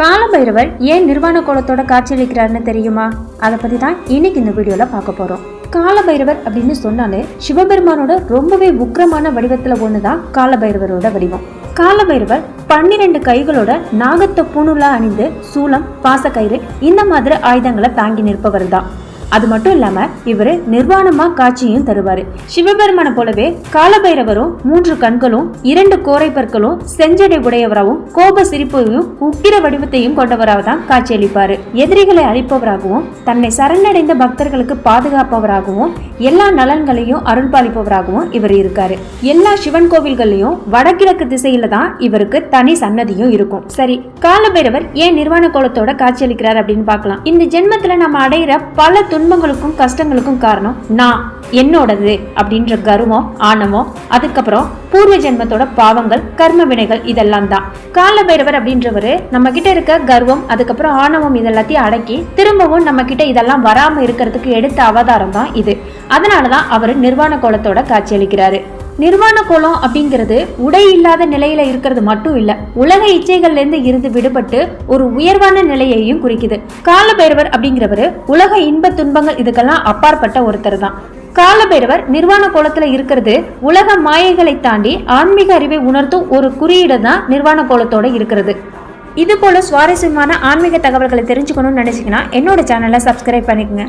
காலபைரவர் ஏன் நிர்வாண கோலத்தோட காட்சியளிக்கிறாருன்னு தெரியுமா? அதை பத்தி தான் இன்னைக்கு இந்த வீடியோல பார்க்க போறோம். காலபைரவர் அப்படின்னு சொன்னாலே சிவபெருமானோட ரொம்பவே உக்கிரமான வடிவத்துல ஒண்ணுதான் காலபைரவரோட வடிவம். காலபைரவர் பன்னிரண்டு கைகளோட நாகத்த பூணுலா அணிந்து சூலம் பாசக்கயிறு இந்த மாதிரி ஆயுதங்களை தாங்கி நிற்பவர் தான் அது மட்டும் இல்லாம இவர் நிர்வாணமா காட்சியும் தருவாரு. சிவபெருமான போலவே காலபைரவரும் மூன்று கண்களும் இரண்டு கோரை பற்களும் செஞ்சடை உடையவராகவும் கோப சிரிப்பையும் உக்கிர வடிவத்தையும் கொண்டவராக தான் காட்சியளிப்பாரு. எதிரிகளை அழிப்பவராகவும் தன்னை சரணடைந்த பக்தர்களுக்கு பாதுகாப்பவராகவும் எல்லா நலன்களையும் அருள்பாலிப்பவராகவும் இவர் இருக்காரு. எல்லா சிவன் கோவில்கள்லயும் வடகிழக்கு திசையில தான் இவருக்கு தனி சன்னதியும் இருக்கும். சரி காலபைரவர் ஏன் நிர்வாண கோலத்தோட காட்சியளிக்கிறார் அப்படின்னு பார்க்கலாம். இந்த ஜென்மத்துல நம்ம அடையிற பல துன்பங்களுக்கும் கஷ்டங்களுக்கும் காரணம் நான் என்னோடது அப்படின்ற கர்வம் ஆணவம் அதுக்கப்புறம் பூர்வ ஜென்மத்தோட பாவங்கள் கர்ம வினைகள் இதெல்லாம் தான். காலபைரவர் அப்படின்றவரு நம்ம கிட்ட இருக்க கர்வம் அதுக்கப்புறம் ஆணவம் இதெல்லாத்தையும் அடக்கி திரும்பவும் நம்ம கிட்ட இதெல்லாம் வராம இருக்கிறதுக்கு எடுத்த அவதாரம் தான் இது. அதனாலதான் அவர் நிர்வாண கோலத்தோட காட்சியளிக்கிறாரு நிர்வாண கோலம் அப்படிங்கிறது உடை இல்லாத நிலையில இருக்கிறது மட்டும் இல்ல உலக இச்சைகள்ல இருந்து இருந்து விடுபட்டு ஒரு உயர்வான நிலையையும் குறிக்குது. காலபைரவர் அப்படிங்கிறவரு உலக இன்ப துன்பங்கள் இதுக்கெல்லாம் அப்பாற்பட்ட ஒருத்தர் தான். காலபைரவர் நிர்வாண கோலத்துல இருக்கிறது உலக மாயைகளை தாண்டி ஆன்மீக அறிவை உணர்த்தும் ஒரு குறியீடு தான் நிர்வாண கோலத்தோட இருக்கிறது. இது போல சுவாரஸ்யமான ஆன்மீக தகவல்களை தெரிஞ்சுக்கணும்னு நினைச்சீங்கன்னா என்னோட சேனலை சப்ஸ்கிரைப் பண்ணிக்கங்க.